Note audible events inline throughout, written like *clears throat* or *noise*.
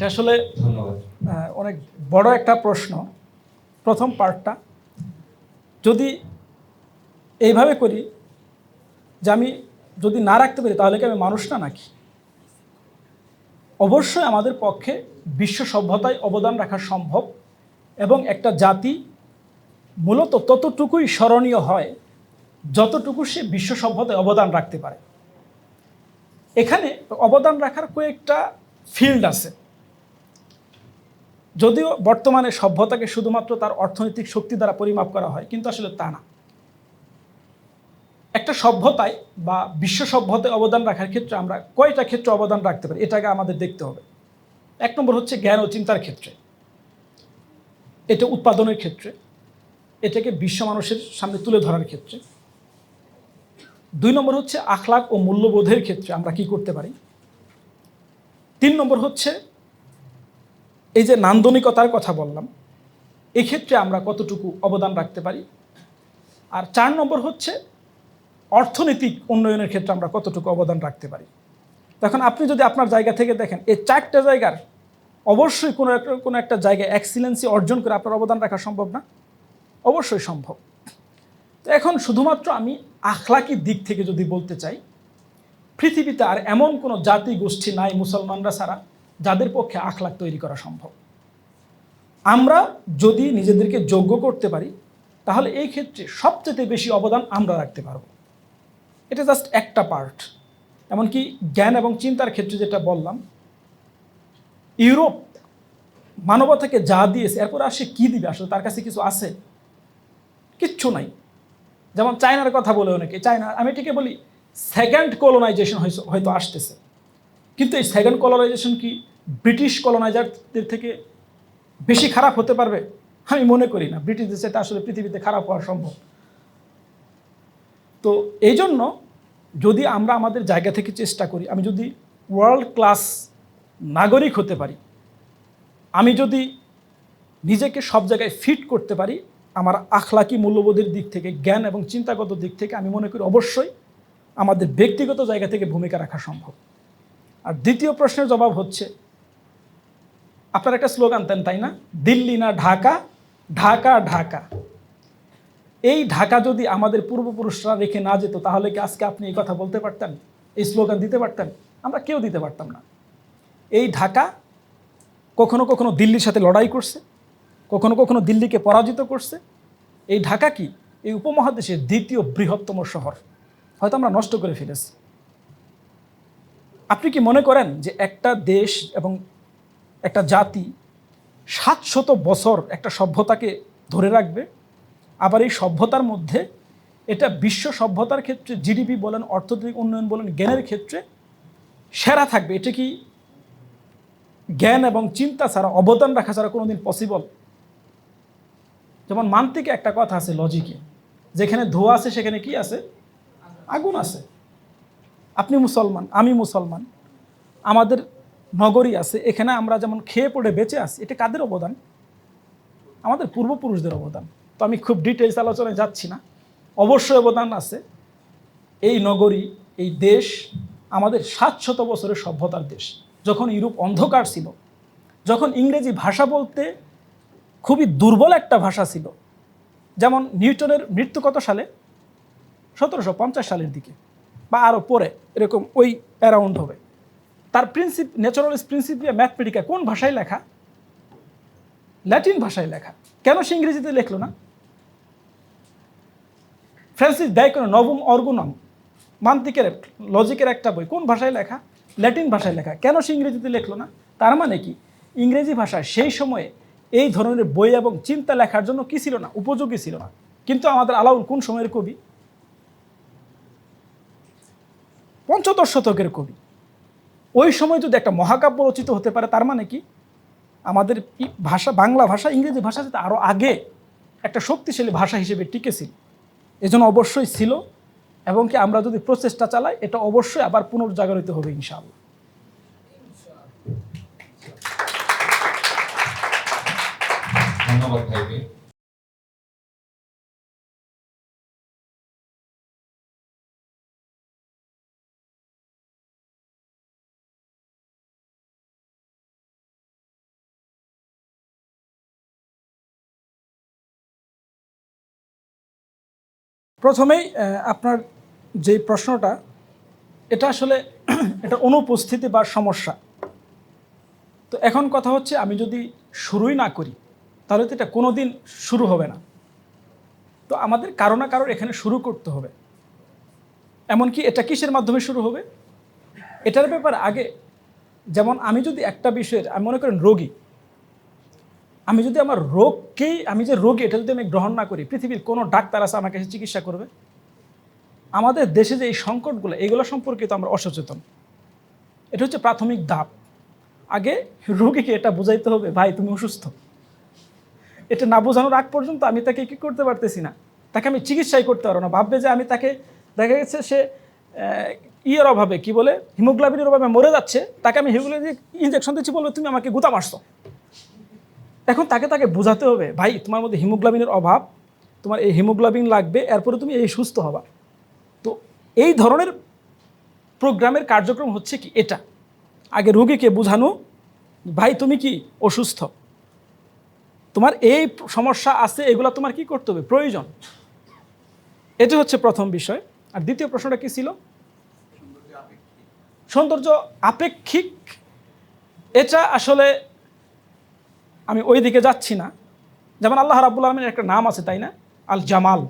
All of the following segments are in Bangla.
এটা আসলে অনেক বড় একটা প্রশ্ন। প্রথম পার্টটা যদি এইভাবে করি যে আমি যদি না রাখতে পারি তাহলে কি আমি মানুষ না নাকি? অবশ্যই আমাদের পক্ষে বিশ্ব সভ্যতায় অবদান রাখা সম্ভব এবং একটা জাতি মূলত ততটুকুই স্মরণীয় হয় যতটুকু সে বিশ্ব সভ্যতায় অবদান রাখতে পারে। এখানে অবদান রাখার কয়েকটা ফিল্ড আছে। যদিও বর্তমানে সভ্যতাকে শুধুমাত্র তার অর্থনৈতিক শক্তি দ্বারা পরিমাপ করা হয়, কিন্তু আসলে তা না। একটা সভ্যতায় বা বিশ্ব সভ্যতায় অবদান রাখার ক্ষেত্রে আমরা কয়টা ক্ষেত্রে অবদান রাখতে পারি, এটাকে আমাদের দেখতে হবে। এক নম্বর হচ্ছে জ্ঞান ও চিন্তার ক্ষেত্রে। এটা উৎপাদনের ক্ষেত্রে, এটাকে বিশ্ব মানুষের সামনে তুলে ধরার ক্ষেত্রে। দুই নম্বর হচ্ছে আখলাক ও মূল্যবোধের ক্ষেত্রে আমরা কি করতে পারি? তিন নম্বর হচ্ছে এই যে নান্দনিকতার কথা বললাম, এক্ষেত্রে আমরা কতটুকু অবদান রাখতে পারি? আর চার নম্বর হচ্ছে, অর্থনৈতিক উন্নয়নের ক্ষেত্রে আমরা কতটুকু অবদান রাখতে পারি? তখন আপনি যদি আপনার জায়গা থেকে দেখেন, এই চারটা জায়গার অবশ্যই কোনো একটা কোনো একটা জায়গায় এক্সিলেন্সি অর্জন করে আপনার অবদান রাখা সম্ভব না। অবশ্যই সম্ভব। তো এখন শুধুমাত্র আমি আখলাকি দিক থেকে যদি বলতে চাই, পৃথিবীতে আর এমন কোনো জাতি গোষ্ঠী নাই মুসলমানরা ছাড়া যাদের পক্ষে আখলাক তৈরি করা সম্ভব। আমরা যদি নিজেদেরকে যোগ্য করতে পারি, তাহলে এই ক্ষেত্রে সবচেয়ে বেশি অবদান আমরা রাখতে পারব। এটা জাস্ট একটা পার্ট এমনকি জ্ঞান এবং চিন্তার ক্ষেত্রে যেটা বললাম, ইউরোপ মানবতাকে যা দিয়েছে, এরপর আর সে কী দিবে? আসলে তার কাছে কিছু আছে? কিচ্ছু নাই। যেমন চায়নার কথা বলে অনেকে, চায়না, আমি এটিকে বলি সেকেন্ড কলোনাইজেশন হয়তো আসতেছে। কিন্তু এই সেকেন্ড কলোনাইজেশন কি ব্রিটিশ কলোনাইজারদের থেকে বেশি খারাপ হতে পারবে? আমি মনে করি না। ব্রিটিশদের সেটা আসলে পৃথিবীতে খারাপ হওয়া সম্ভব। তো এই জন্য যদি আমরা আমাদের জায়গা থেকে চেষ্টা করি, আমি যদি ওয়ার্ল্ড ক্লাস নাগরিক হতে পারি, আমি যদি নিজেকে সব জায়গায় ফিট করতে পারি, আমার আখলাকি মূল্যবোধের দিক থেকে, জ্ঞান এবং চিন্তাগত দিক থেকে, আমি মনে করি অবশ্যই আমাদের ব্যক্তিগত জায়গা থেকে ভূমিকা রাখা সম্ভব। আর দ্বিতীয় প্রশ্নের জবাব হচ্ছে আপনার একটা স্লোগান দেন, তাই না? দিল্লি না ঢাকা ঢাকা ঢাকা। এই ঢাকা যদি আমাদের পূর্বপুরুষরা রেখে না যেত, তাহলে কি আজকে আপনি এই কথা বলতে পারতেন? এই স্লোগান দিতে পারতেন? আমরা কেউ দিতে পারতাম না। এই ঢাকা কখনো কখনো দিল্লির সাথে লড়াই করছে, কখনো কখনো দিল্লিকে পরাজিত করছে। এই ঢাকা কি? এই উপমহাদেশের দ্বিতীয় বৃহত্তম শহর। হয়তো আমরা নষ্ট করে ফেলেছি। আপনি কি মনে করেন যে একটা দেশ এবং একটা জাতি সাতশত বছর একটা সভ্যতাকে ধরে রাখবে। আবার এই সভ্যতার মধ্যে এটা বিশ্ব সভ্যতার ক্ষেত্রে, জিডিপি বলেন, অর্থনৈতিক উন্নয়ন বলেন, জ্ঞানের ক্ষেত্রে সেরা থাকবে। এটা কি জ্ঞান এবং চিন্তা ছাড়া, অবদান রাখা ছাড়া কোনোদিন পসিবল যেমন মান্তিকে একটা কথা আছে লজিকে যেখানে ধোয়া আছে, সেখানে কি আছে? আগুন আছে। আপনি মুসলমান, আমি মুসলমান। আমাদের নগরী আছে, এখানে আমরা যেমন খেয়ে পড়ে বেঁচে আছি, এটা কাদের অবদান? আমাদের পূর্বপুরুষদের অবদান। তো আমি খুব ডিটেলস আলোচনায় যাচ্ছি না। অবশ্যই অবদান আছে। এই নগরী, এই দেশ আমাদের সাতশত বছরের সভ্যতার দেশ। যখন ইউরোপ অন্ধকার ছিল, যখন ইংরেজি ভাষা বলতে খুবই দুর্বল একটা ভাষা ছিল, যেমন নিউটনের মৃত্যু কত সালে? সতেরোশো পঞ্চাশ সালের দিকে, বা আরও পরে, এরকম ওই অ্যারাউন্ড হবে। তার প্রিন্সিপ ন্যাচারালিস্ট প্রিন্সিপিয়া ম্যাথমেটিকা কোন ভাষায় লেখা? ল্যাটিন ভাষায় লেখা। কেন সে ইংরেজিতে লেখলো না? ফ্রান্সিস ব্যাকরণ নবম অর্গুনম, মান্তিকের লজিকের একটা বই, কোন ভাষায় লেখা? ল্যাটিন ভাষায় লেখা। কেন সে ইংরেজিতে লেখলো না? তার মানে কি? ইংরেজি ভাষা সেই সময়ে এই ধরনের বই এবং চিন্তা লেখার জন্য কি ছিল না? উপযোগী ছিল না। কিন্তু আমাদের আলাউল কোন সময়ের কবি? পঞ্চদশ শতকের কবি। ওই সময় যদি একটা মহাকাব্য রচিত হতে পারে, তার মানে কি? আমাদের ভাষা, বাংলা ভাষা, ইংরেজি ভাষা যাতে আরও আগে একটা শক্তিশালী ভাষা হিসেবে টিকেছিল। এজন্য অবশ্যই ছিল এবং কি আমরা যদি প্রচেষ্টা চালাই, এটা অবশ্যই আবার পুনর্জাগরিত হবে ইনশাআল্লাহ। ধন্যবাদ প্রথমেই আপনার যে প্রশ্নটা, এটা আসলে *clears throat* এটা অনুপস্থিতি বা সমস্যা। তো এখন কথা হচ্ছে, আমি যদি শুরুই না করি, তাহলে তো এটা কোনো দিন শুরু হবে না। তো আমাদের কারও না কারোর এখানে শুরু করতে হবে। এমনকি এটা কিসের মাধ্যমে শুরু হবে? এটার ব্যাপার আগে, যেমন আমি যদি একটা বিষয়ের, আমি মনে করেন রোগী আমি যদি আমার রোগকেই, আমি যে রোগী, এটা যদি আমি গ্রহণ না করি, পৃথিবীর কোনো ডাক্তার আছে আমাকে চিকিৎসা করবে? আমাদের দেশে যে এই সংকটগুলো, এগুলো সম্পর্কে তো আমরা অসচেতন। এটা হচ্ছে প্রাথমিক ধাপ আগে রোগীকে এটা বোঝাইতে হবে, ভাই, তুমি অসুস্থ। এটা না বোঝানোর আগ পর্যন্ত আমি তাকে কী করতে পারতেছি না। তাকে আমি চিকিৎসাই করতে পারব না। ভাববে যে আমি তাকে, দেখা গেছে সে ইয়ের অভাবে, কি বলে, হিমোগ্লোবিনের অভাবে মরে যাচ্ছে। তাকে আমি হিমোগ্লোবিন ইঞ্জেকশন দিচ্ছি বলবে, তুমি আমাকে গুতা মারছো। এখন তাকে তাকে বোঝাতে হবে, ভাই, তোমার মধ্যে হিমোগ্লোবিনের অভাব, তোমার এই হিমোগ্লোবিন লাগবে, এরপরে তুমি এই সুস্থ হবা। তো এই ধরনের প্রোগ্রামের কার্যক্রম হচ্ছে কি এটা। আগে রোগীকে বোঝানো, ভাই, তুমি কি অসুস্থ? তোমার এই সমস্যা আছে, এগুলো তোমার কি করতে হবে? প্রয়োজন। এটা হচ্ছে প্রথম বিষয়। আর দ্বিতীয় প্রশ্নটা কি ছিল? সৌন্দর্য আপেক্ষিক। এটা আসলে আমি ওই দিকে যাচ্ছি না। যেমন আল্লাহ রাবুল আলমের একটা নাম আছে, তাই না? আল জামাল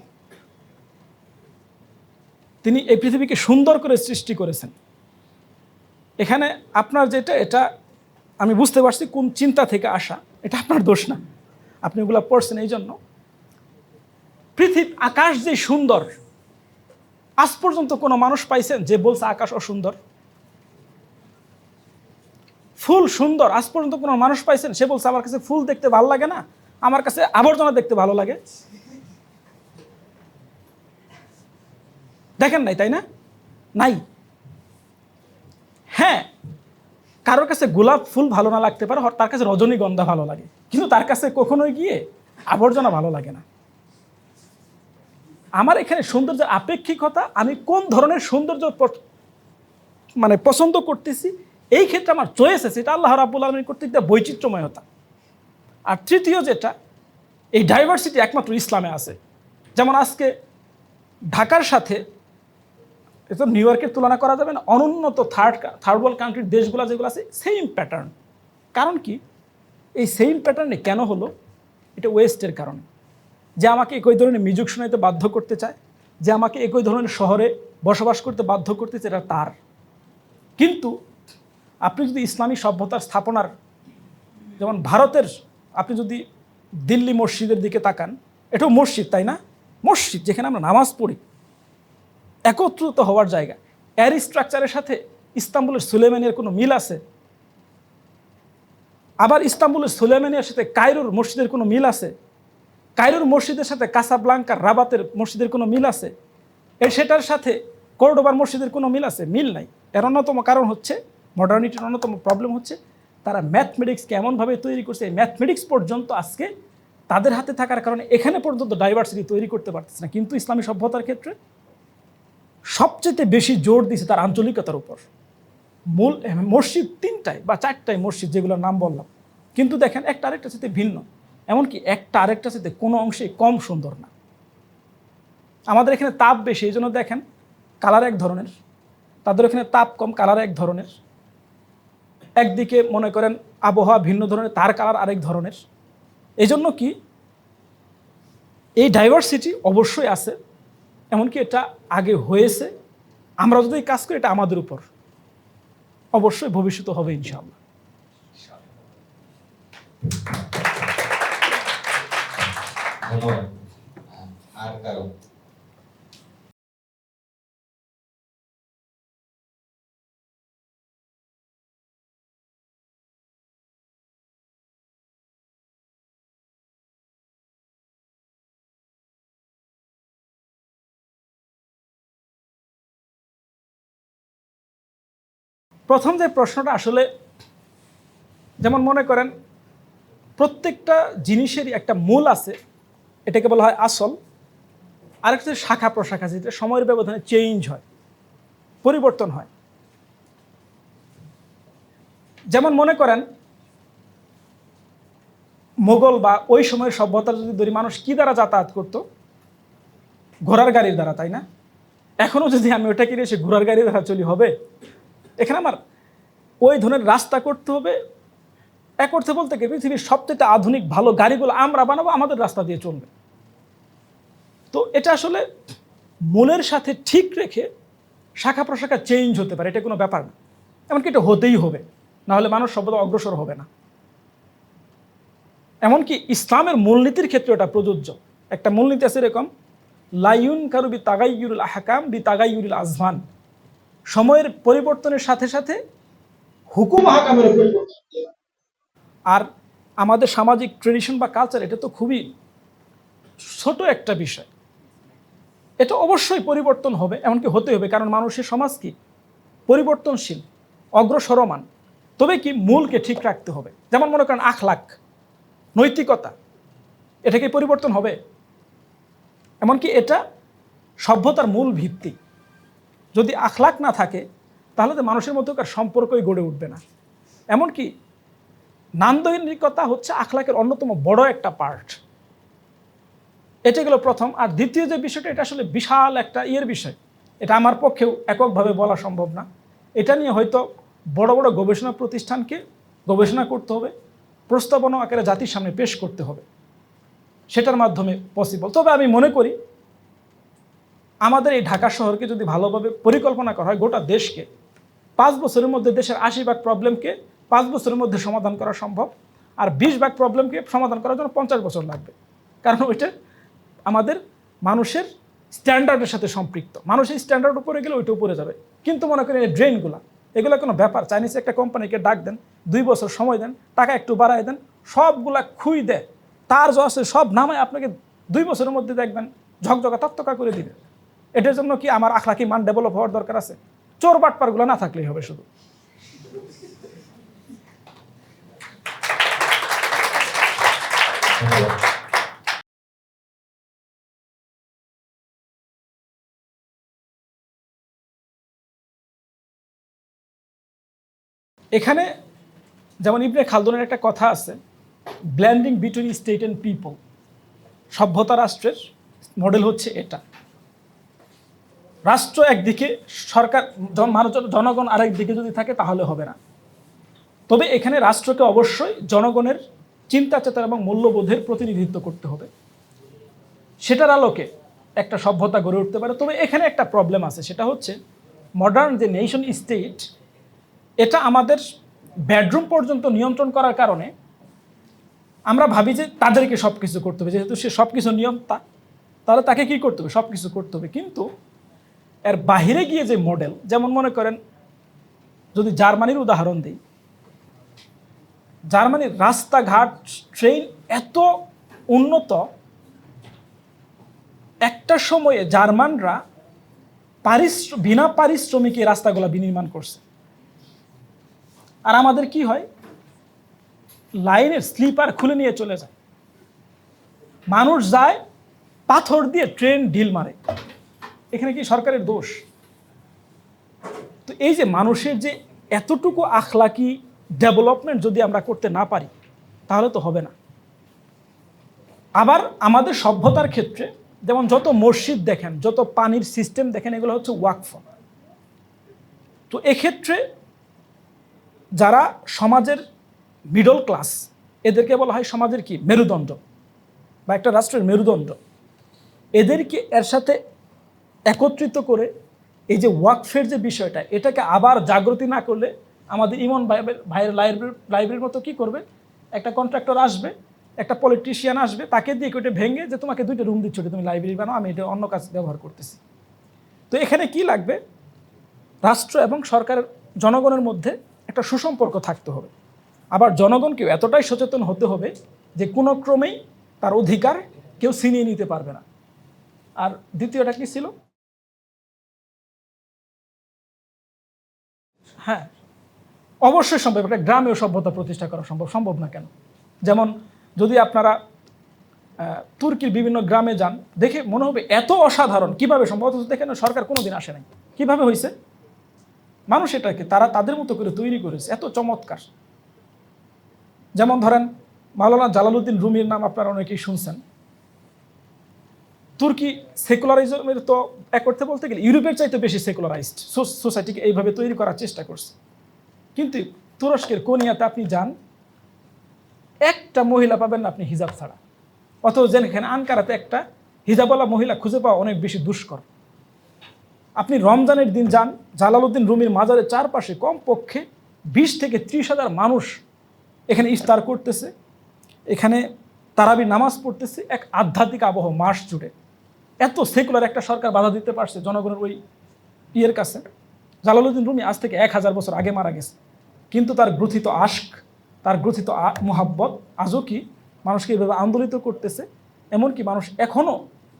তিনি এই পৃথিবীকে সুন্দর করে সৃষ্টি করেছেন। এখানে আপনার যেটা, এটা আমি বুঝতে পারছি কোন চিন্তা থেকে আসা, এটা আপনার দোষ না। আপনি ওগুলো পড়ছেন এই জন্য পৃথিবী আকাশ যে সুন্দর, আজ পর্যন্ত কোনো মানুষ পাইছেন যে বলছে আকাশ অসুন্দর? ফুল সুন্দর। আজ পর্যন্ত কোনো মানুষ পাইছেন, সে বলছে, আমার কাছে ফুল দেখতে ভালো লাগে না, আমার কাছে আবর্জনা দেখতে ভালো লাগে। দেখেন নাই, তাই না? নাই। হ্যাঁ কারোর কাছে গোলাপ ফুল ভালো না লাগতে পারে তার কাছে রজনীগন্ধা ভালো লাগে। কিন্তু তার কাছে কখনোই গিয়ে আবর্জনা ভালো লাগে না। আমার এখানে সৌন্দর্যের আপেক্ষিকতা, আমি কোন ধরনের সৌন্দর্য মানে পছন্দ করতেছি এই ক্ষেত্রে আমার চয়েস আছে, এটা আল্লাহ রাবুল আলমীর কর্তৃক বৈচিত্র্যময়তা আর তৃতীয় যেটা, এই ডাইভার্সিটি একমাত্র ইসলামে আছে। যেমন আজকে ঢাকার সাথে এ তো নিউ ইয়র্কের তুলনা করা যাবে না, অনুন্নত থার্ড থার্ড ওয়ার্ল্ড কান্ট্রির দেশগুলো যেগুলো আছে সেম প্যাটার্ন কারণ কি? এই সেম প্যাটার্নে কেন হলো? এটা ওয়েস্টের কারণে। যে আমাকে একই ধরনের মিউজিক শোনাইতে বাধ্য করতে চায়, যে আমাকে একই ধরনের শহরে বসবাস করতে বাধ্য করতে চায়, এটা তার। কিন্তু আপনি যদি ইসলামী সভ্যতার স্থাপনার, যেমন ভারতের, আপনি যদি দিল্লি মসজিদের দিকে তাকান, এটাও মসজিদ, তাই না? মসজিদ, যেখানে আমরা নামাজ পড়ি। একত্রিত হওয়ার জায়গা। এর স্ট্রাকচারের সাথে ইস্তাম্বুলের সুলেমানিয়ার কোনো মিল আছে? আবার ইস্তাম্বুলের সুলেমানিয়ার সাথে কায়রোর মসজিদের কোনো মিল আছে? কায়রোর মসজিদের সাথে কাসাব্লাঙ্কার রাবাতের মসজিদের কোনো মিল আছে? এর সেটার সাথে কর্ডোবার মসজিদের কোনো মিল আছে? মিল নাই। এর অন্যতম কারণ হচ্ছে মডার্নিটির অন্যতম প্রবলেম হচ্ছে তারা ম্যাথমেটিক্সকে এমনভাবে তৈরি করছে ম্যাথমেটিক্স পর্যন্ত আজকে তাদের হাতে থাকার কারণে এখানে পর্যন্ত ডাইভার্সিটি তৈরি করতে পারতেছে না। কিন্তু ইসলামী সভ্যতার ক্ষেত্রে সবচেয়ে বেশি জোর দিছে তার আঞ্চলিকতার উপর। মূল, মসজিদ তিনটায় বা চারটায় মসজিদ যেগুলোর নাম বললাম। কিন্তু দেখেন একটা আরেকটার সাথে ভিন্ন। এমনকি একটা আরেকটার সাথে কোনো অংশে কম সুন্দর না। আমাদের এখানে তাপ বেশি, এই জন্য দেখেন কালার এক ধরনের, তাদের এখানে তাপ কম কালার এক ধরনের। একদিকে মনে করেন আবহাওয়া ভিন্ন ধরনের, তার কালার আরেক ধরনের। এই জন্য কি এই ডাইভার্সিটি অবশ্যই আছে, এমনকি এটা আগে হয়েছে। আমরা যদি কাজ করি, এটা আমাদের উপর। অবশ্যই ভবিষ্যতে হবে, ইনশাআল্লাহ। আর কারও? প্রথম যে প্রশ্নটা আসলে, যেমন মনে করেন, প্রত্যেকটা জিনিসেরই একটা মূল আছে, এটাকে বলা হয় আসল। আরেকটা শাখা প্রশাখা, যেটা সময়ের ব্যবধানে চেঞ্জ হয়, পরিবর্তন হয়। যেমন মনে করেন, মোগল বা ওই সময়ের সভ্যতার যদি ধরি, মানুষ কি দ্বারা যাতায়াত করত? ঘোড়ার গাড়ির দ্বারা, তাই না? এখনও যদি আমি ওটা কিনে এসে ঘোড়ার গাড়ি দ্বারা চলি, হবে? এখানে আমার ওই ধরনের রাস্তা করতে হবে। এক অর্থে বলতে গেলে পৃথিবীর সবচেয়ে আধুনিক, ভালো গাড়িগুলো আমরা বানাবো, আমাদের রাস্তা দিয়ে চলবে। তো এটা আসলে মূলের সাথে ঠিক রেখে শাখা প্রশাখা চেঞ্জ হতে পারে, এটা কোনো ব্যাপার না। এমনকি এটা হতেই হবে নাহলে মানুষ সর্বদা অগ্রসর হবে না। এমনকি ইসলামের মূলনীতির ক্ষেত্রে ওটা প্রযোজ্য। একটা মূলনীতি আছে এরকম লাইউন কারু বি তাগাইয়ুরুল আহকাম বি তাগাইয়ুরুল আজমান সময়ের পরিবর্তনের সাথে সাথে হুকুম হাকামের পরিবর্তন। আর আমাদের সামাজিক ট্রেডিশন বা কালচার এটা তো খুবই ছোট একটা বিষয়। এটা অবশ্যই পরিবর্তন হবে এমনকি হতে হবে কারণ মানুষের সমাজ কি? পরিবর্তনশীল অগ্রসরমান। তবে কি মূলকে ঠিক রাখতে হবে? যেমন মনে করেন আখলাখ নৈতিকতা এটা কি পরিবর্তন হবে? এমনকি এটা সভ্যতার মূল ভিত্তি। যদি আখলাক না থাকে, তাহলে তো মানুষের মধ্যকার সম্পর্কই গড়ে উঠবে না। এমনকি নান্দনিকতা হচ্ছে আখলাকের অন্যতম বড় একটা পার্ট এটা গেল প্রথম। আর দ্বিতীয় যে বিষয়টা, এটা আসলে বিশাল একটা ইয়ের বিষয়। এটা আমার পক্ষেও এককভাবে বলা সম্ভব না। এটা নিয়ে হয়তো বড় বড় গবেষণা প্রতিষ্ঠানকে গবেষণা করতে হবে প্রস্তাবনা আকারে জাতির সামনে পেশ করতে হবে। সেটার মাধ্যমে পসিবল তবে আমি মনে করি আমাদের এই ঢাকা শহরকে যদি ভালোভাবে পরিকল্পনা করা হয় গোটা দেশকে, পাঁচ বছরের মধ্যে দেশের আশি ভাগ প্রবলেমকে পাঁচ বছরের মধ্যে সমাধান করা সম্ভব আর বিশ ভাগ প্রবলেমকে সমাধান করার জন্য পঞ্চাশ বছর লাগবে। কারণ ওইটা আমাদের মানুষের স্ট্যান্ডার্ডের সাথে সম্পৃক্ত। মানুষের স্ট্যান্ডার্ড উপরে গেলে ওইটা উপরে যাবে। কিন্তু মনে করেন এই ড্রেনগুলো এগুলো কোনো ব্যাপার। চাইনিজ একটা কোম্পানিকে ডাক দেন, দুই বছর সময় দেন, টাকা একটু বাড়ায় দেন, সবগুলা খুই দেয়। তার যা সব নামায় আপনাকে দুই বছরের মধ্যে দেখবেন, ঝকঝকা তত্তকা করে দিবে। এটার জন্য কি আমার আখলাকি মান ডেভেলপ হওয়ার দরকার আছে? চোর বাটপারগুলো না থাকলেই হবে শুধু। এখানে যেমন ইবনে খালদুনের একটা কথা আছে blending between state and people সভ্যতা রাষ্ট্রের মডেল হচ্ছে এটা। রাষ্ট্র একদিকে, সরকার মানুষ, জনগণ আরেক দিকে যদি থাকে, তাহলে হবে না। তবে এখানে রাষ্ট্রকে অবশ্যই জনগণের চিন্তা, চেতনা এবং মূল্যবোধের প্রতিনিধিত্ব করতে হবে। সেটার আলোকে একটা সভ্যতা গড়ে উঠতে পারে। তবে এখানে একটা প্রবলেম আছে, সেটা হচ্ছে মডার্ন যে নেশন স্টেট এটা আমাদের বেডরুম পর্যন্ত নিয়ন্ত্রণ করার কারণে আমরা ভাবি যে তাদেরকে সব কিছু করতে হবে। যেহেতু সে সব কিছু নিয়ম, তা, তাহলে তাকে কী করতে হবে? সব কিছু করতে হবে। কিন্তু এর বাহিরে গিয়ে যে মডেল যেমন মনে করেন, যদি জার্মানির উদাহরণ দিই, জার্মানির রাস্তাঘাট ট্রেন এত উন্নত, একটা সময়ে জার্মানরা পারিশ্র, বিনা পারিশ্রমিকে রাস্তাগুলো বিনির্মাণ করছে। আর আমাদের কি হয়? লাইনের স্লিপার খুলে নিয়ে চলে যায়। মানুষ যায়, পাথর দিয়ে ট্রেন ঢিল মারে। এখানে কি সরকারের দোষ? তো এই যে মানুষের যে এতটুকু আখলাকি ডেভেলপমেন্ট যদি আমরা করতে না পারি, তাহলে তো হবে না। আবার আমাদের সভ্যতার ক্ষেত্রে যেমন যত মসজিদ দেখেন, যত পানির সিস্টেম দেখেন, এগুলো হচ্ছে ওয়াকফ তো এক্ষেত্রে যারা সমাজের মিডল ক্লাস এদেরকে বলা হয় সমাজের কি? মেরুদণ্ড বা একটা রাষ্ট্রের মেরুদণ্ড। এদেরকে এর সাথে একত্রিত করে এই যে ওয়াকফের যে বিষয়টা, এটাকে আবার জাগ্রতি না করলে আমাদের ইমন ভাইয়ের লাইব্রেরি লাইব্রেরির মতো কি করবে? একটা কন্ট্রাক্টর আসবে, একটা পলিটিশিয়ান আসবে, তাকে দিয়ে ওটা ভেঙে যে তোমাকে দুইটা রুম দিচ্ছ তুমি লাইব্রেরি বানাও, আমি এটা অন্য কাজ ব্যবহার করতেছি। তো এখানে কি লাগবে? রাষ্ট্র এবং সরকারের, জনগণের মধ্যে একটা সুসম্পর্ক থাকতে হবে। আবার জনগণকেও এতটাই সচেতন হতে হবে যে কোনো ক্রমেই তার অধিকার কেউ ছিনিয়ে নিতে পারবে না। আর দ্বিতীয়টা কি ছিল? হ্যাঁ অবশ্যই সম্ভব, একটা গ্রামেও সভ্যতা প্রতিষ্ঠা করা সম্ভব সম্ভব না কেন? যেমন যদি আপনারা তুর্কির বিভিন্ন গ্রামে যান, দেখে মনে হবে এত অসাধারণ, কীভাবে সম্ভব? অথচ দেখেন সরকার কোনোদিন আসে নাই। কীভাবে হয়েছে মানুষ এটাকে, তারা তাদের মতো করে তৈরি করেছে, এত চমৎকার। যেমন ধরেন, মাওলানা জালালউদ্দিন রুমির নাম আপনারা অনেকেই শুনছেন। তুর্কি সেকুলারিজমের তো এক করতে বলতে গেলে ইউরোপের চাইতে বেশি সেকুলারাইজড সোসাইটিকে এইভাবে তৈরি করার চেষ্টা করছে। কিন্তু তুরস্কের কোনিয়াতে আপনি যান, একটা মহিলা পাবেন না আপনি হিজাব ছাড়া। অথচ যেখানে আনকারাতে একটা হিজাবওয়ালা মহিলা খুঁজে পাওয়া অনেক বেশি দুষ্কর। আপনি রমজানের দিন যান, জালালউদ্দিন রুমির মাজারের চারপাশে কমপক্ষে বিশ থেকে ত্রিশ হাজার মানুষ এখানে ইফতার করতেছে। এখানে তারাবি নামাজ পড়তেছে, এক আধ্যাত্মিক আবহ মাস জুড়ে। এত সেকুলার একটা সরকার বাধা দিতে পারছে জনগণের ওই ইয়ের কাছে। জালালউদ্দিন রুমি আজ থেকে এক হাজার বছর আগে মারা গেছে। কিন্তু তার গ্রথিত আশক, তার গ্রথিত মোহাব্বত আজও কি মানুষকে এইভাবে আন্দোলিত করতেছে? এমনকি মানুষ এখনও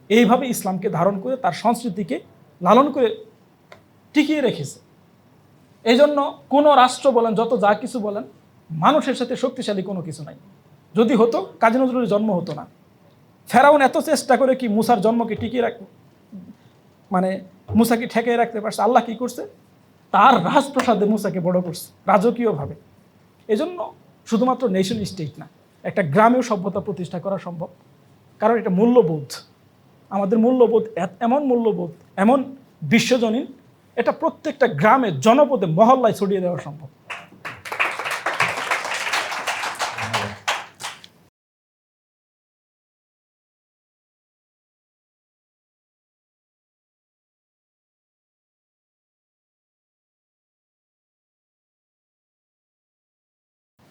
এইভাবে ইসলামকে ধারণ করে তার সংস্কৃতিকে লালন করে টিকিয়ে রেখেছে। এই জন্য কোনো রাষ্ট্র বলেন, যত যা কিছু বলেন, মানুষের সাথে শক্তিশালী কোনো কিছু নাই। যদি হতো, কাজী নজরুলের জন্ম হতো না। ফেরাউন এত চেষ্টা করে কি মুসার জন্মকে টিকিয়ে রাখ মানে মুসাকে ঠেকিয়ে রাখতে পারছে? আল্লাহ কি করছে? তার রাজপ্রসাদে মুসাকে বড় করছে, রাজকীয়ভাবে। এজন্য শুধুমাত্র নেশন স্টেট না, একটা গ্রামেও সভ্যতা প্রতিষ্ঠা করা সম্ভব। কারণ এটা মূল্যবোধ। আমাদের মূল্যবোধ এমন মূল্যবোধ, এমন বিশ্বজনীন, এটা প্রত্যেকটা গ্রামে জনপদে মহল্লায় ছড়িয়ে দেওয়া সম্ভব।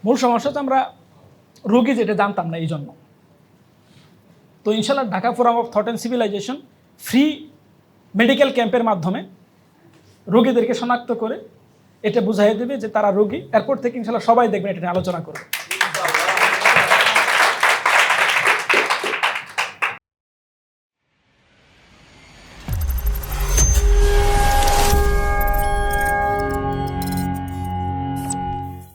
মূল সমস্যা তো আমরা রোগী যেটা জানতাম না এই জন্য তো ইনশাল্লাহ Dhaka forum of thought and civilization free medical ক্যাম্পের মাধ্যমে রোগীদেরকে শনাক্ত করে এটা বুঝাই দেবে যে তারা রোগী। এরপর থেকে ইনশাল্লাহ সবাই দেখবেন এটা নিয়ে আলোচনা করবে।